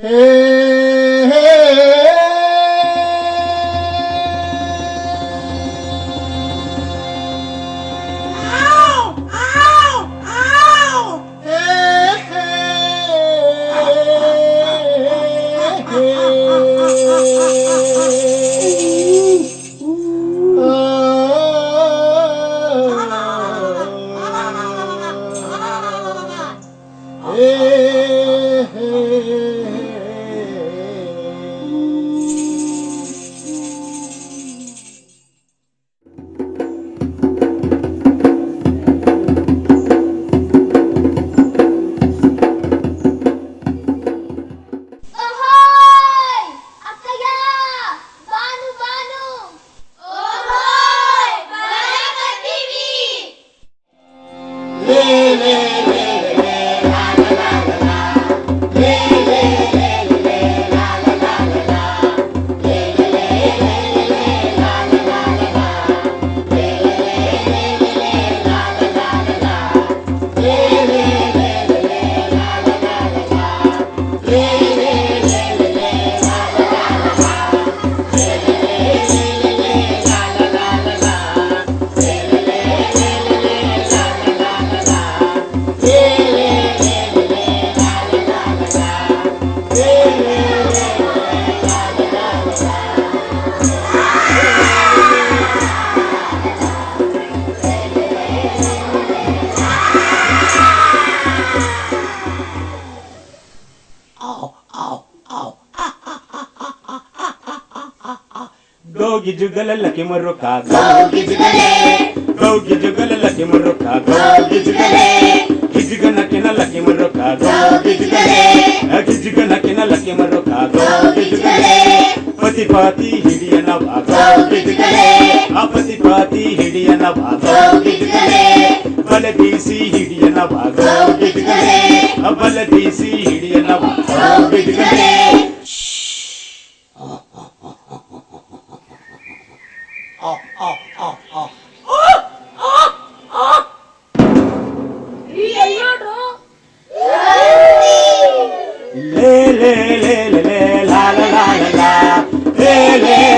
Hey! ಗೋಗಿ ಜುಗಲಲ್ಲಕ್ಕೆ ಮರುಕ ಗೋಗಿ ಜುಗಲಲ್ಲಕ್ಕೆ ಮರುಕ ಗಿಜುಗನಕ್ಕೆ ನಲ್ಲಕ್ಕೆ ಮರುಕ ಗಿಜುಗನಕ್ಕೆ ನಲ್ಲಕ್ಕೆ ಮರುಕ ಪತಿ ಪಾತಿ ಹಿಡಿಯನ ಭಾಗ ಅಪತಿ ಪಾತಿ ಹಿಡಿಯನ ಭಾಗ ಬಲ ಬೀಸಿ ಹಿಡಿಯನ ಭಾಗ ಬಲ ಬೀಸಿ ಹಿಡಿಯನ ಭಾಗ lele, la la la la la, lele.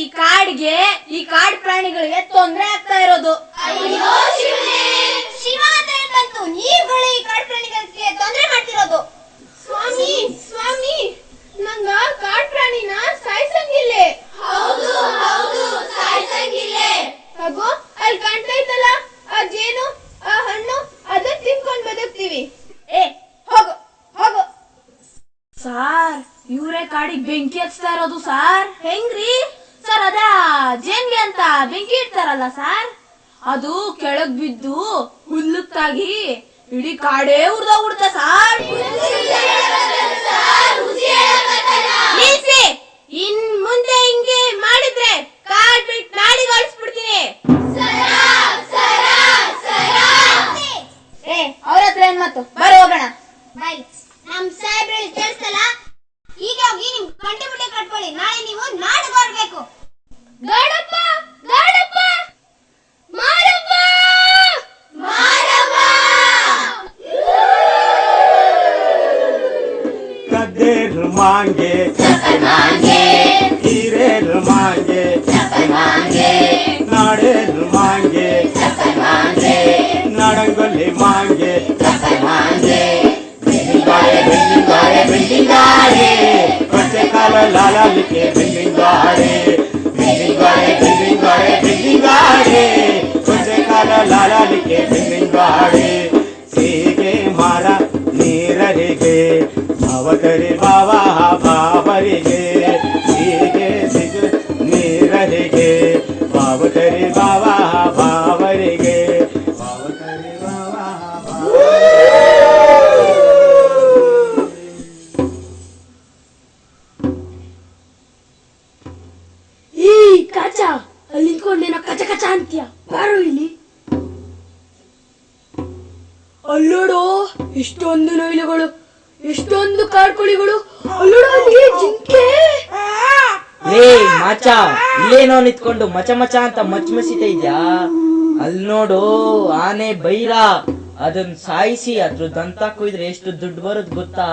ಈ ಕಾಡ್ಗೆ ಈ ಕಾಡ್ ಪ್ರಾಣಿಗಳಿಗೆ ತೊಂದರೆ ಆಗ್ತಾ ಇರೋದು. ಶಿವ ಅಂತ ಬಂತು ನೀವುಗಳು ಈ ಕಾಡ್ ಪ್ರಾಣಿಗಳಿಗೆ ತೊಂದರೆ ಮಾಡ್ತಿರೋದು. ಸ್ವಾಮಿ ಸ್ವಾಮಿ ನಂಗ ಕಾಡ್ ಪ್ರಾಣಿನ ಸಾಯಿಸಂಗಿಲ್ಲೇ. ಹೌದು ಹೌದು ಸಾಯಿಸಂಗಿಲ್ಲೇ. ಹಾಗೂ ಅಲ್ಲಿ ಕಾಣ್ತಾ ಇತ್ತಲ್ಲ ಆ ಜೇನು ಆ ಹಣ್ಣು ಅದನ್ನ ತಿನ್ಕೊಂಡು ಬದುಕ್ತೀವಿ. ಏ ಹೋಗು ಹೋಗು. ಸಾರ್ ಇವರೇ ಕಾಡಿಗೆ ಬೆಂಕಿ ಹಚ್ತಾ ಇರೋದು ಸಾರ್. ಹೆಂಗ್ರಿ? ಅದ ಜೇನ್ಗೆ ಅಂತ ಬೆಂಕಿ ಇಡ್ತಾರಲ್ಲ ಸರ್ ಅದು ಕೆಳಗ್ ಬಿದ್ದು ಹುಲ್ಲುತ್ತಾಗಿ ಇಡೀ ಕಾಡೇ ಉರ್ದ ಉಡ್ದ ಸಾರ್ ಇನ್ ಮುಂದೆ ಹಿಂಗೆ தேரு மாங்கே ஈரேரு மாங்கே நாடேரு மாங்கே நடங்கொல்லி மாங்கே மாங்கே பெண்ணிங்காரே பெண்ணிங்காரே பச்சை கால லாலாலிக்கே பெண்ணிங்காரே பெண்ணிங்காரே பெண்ணிங்காரே பெண்ணிங்காரே பச்சை கால லாலாலிக்கே பெண்ணிங்காரே ಭಾವಕರಿ ಭಾವ ಭಾವರಿಗೆ ಹೀಗೆ ಸಿಗ, ನೀರರಿಗೆ ಭಾವಕರಿ ಭಾವ ಭಾವರಿಗೆ ಕಚ, ಅಲ್ಲಿ ಕಚ ಕಚ ಬಾರು ಇಲ್ಲಿ. ಅಲ್ಲೋಡು ಇಷ್ಟೊಂದು ನವಿಲುಗಳು. ಎಷ್ಟೊಂದು ಕಾಡ್ಕೋಳಿಗಳು. ಅಲ್ಲೋಡು ಅಲ್ಲಿ ಜಿಂಕೆ. ಏ ಮಚ, ಇಲ್ಲೇನೋ ನಿಂತ್ಕೊಂಡು ಮಚ ಮಚ ಅಂತ ಮಚ್ ಮಸಿತ ಇದ್ಯಾ? ಅಲ್ ನೋಡು, ಆನೆ ಬೈರ ಅದನ್ನ ಸಾಯಿಸಿ ಅದ್ರ ದಂತ ಕುಯ್ದ್ರೆ ಎಷ್ಟು ದುಡ್ಡು ಬರುತ್ತೆ ಗೊತ್ತಾ?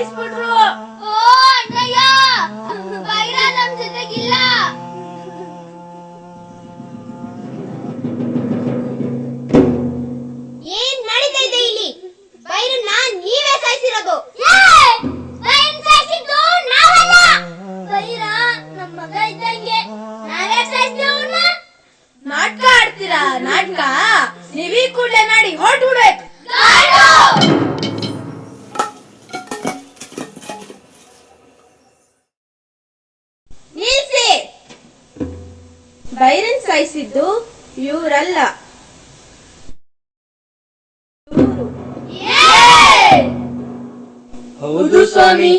ಸಾಯಿಸ್ಬಿಟ್ರು ಓ ಅಣ್ಣಯ್ಯ ಬೈರಾ ನಮ್ ಜೊತೆಗಿಲ್ಲ. ಏನ್ ನಡೀತಾ ಇದೆ ಇಲ್ಲಿ? ಸಾಯಿಸಿರೋದು. ಬೈರ ಇದ್ದಂಗೆ ನಾವೇ ಸಾಯಿಸಿದವನ್ನ ನಾಟಕ ಆಡ್ತೀರಾ ನಾಟಕ? ನೀವೀ ಕೂಡಲೇ ನಾಡಿ ಹೊರಟ್ಬಿಡ್ಬೇಕು ಬೈರನ್ ಇವರಲ್ಲ. ಹೌದು ಸ್ವಾಮಿ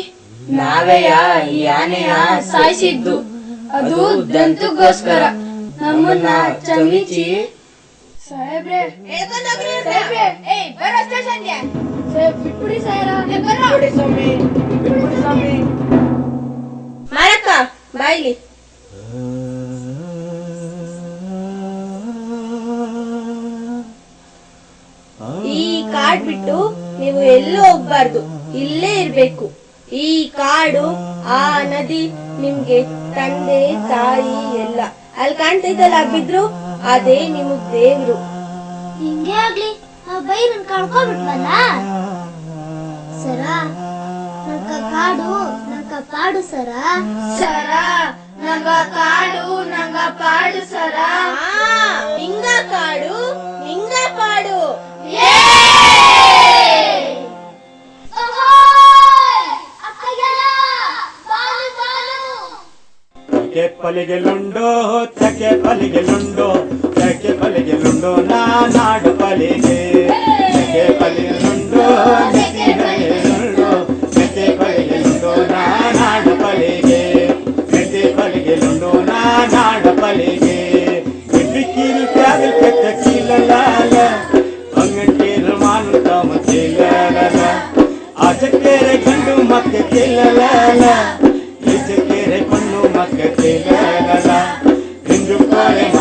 ನಾವೆಯ ಈ ಆನೆಯ ಸಾಯಿಸಿದ್ದು. ಅದು ದಂತಕ್ಕೋಸ್ಕರ ನಮ್ಮನ್ನ ಚಮಿಚಿ ಸಾಹೇಬ್ರೆ ಮಾರಕ್ಕ ಬಾಯ್ಲಿ. ಕಾಡ್ ಬಿಟ್ಟು ನೀವು ಎಲ್ಲೂ ಹೋಗ್ಬಾರ್ದು. ಇಲ್ಲೇ ಇರ್ಬೇಕು. ಈ ಕಾಡು ಆ ನದಿ ನಿಮ್ಗೆ ತಂದೆ ತಾಯಿ ಎಲ್ಲ. ಅಲ್ಲಿ ಕಾಣ್ತಿದ್ದಲ್ಲ ಬಿದ್ರು ಅದೇ ನಿಮಗ್ ದೇವ್ರು. ಹಿಂಗೆ ಆಗ್ಲಿ ಆ ಬೈರನ್ ಸರ ಕಾಡು ಪಾಡು ಸರ. ಸರ ನಂಗ ಕಾಡು ನಂಗ ಪಾಡು ಸರ. ಹಿಂಗ ಕಾಡು ಹಿಂಗ ಪಾಡು. ಏ ತೋಕೆ ಪಲಿಗೆ ಲುಂಡೋ ತಕೆ ಪಲಿಗೆ ಲುಂಡೋ ತಕೆ ಪಲಿಗೆ ಲುಂಡೋ ನಾ ನಾಡು உமக்கு திகழலாம் இன்று பழைய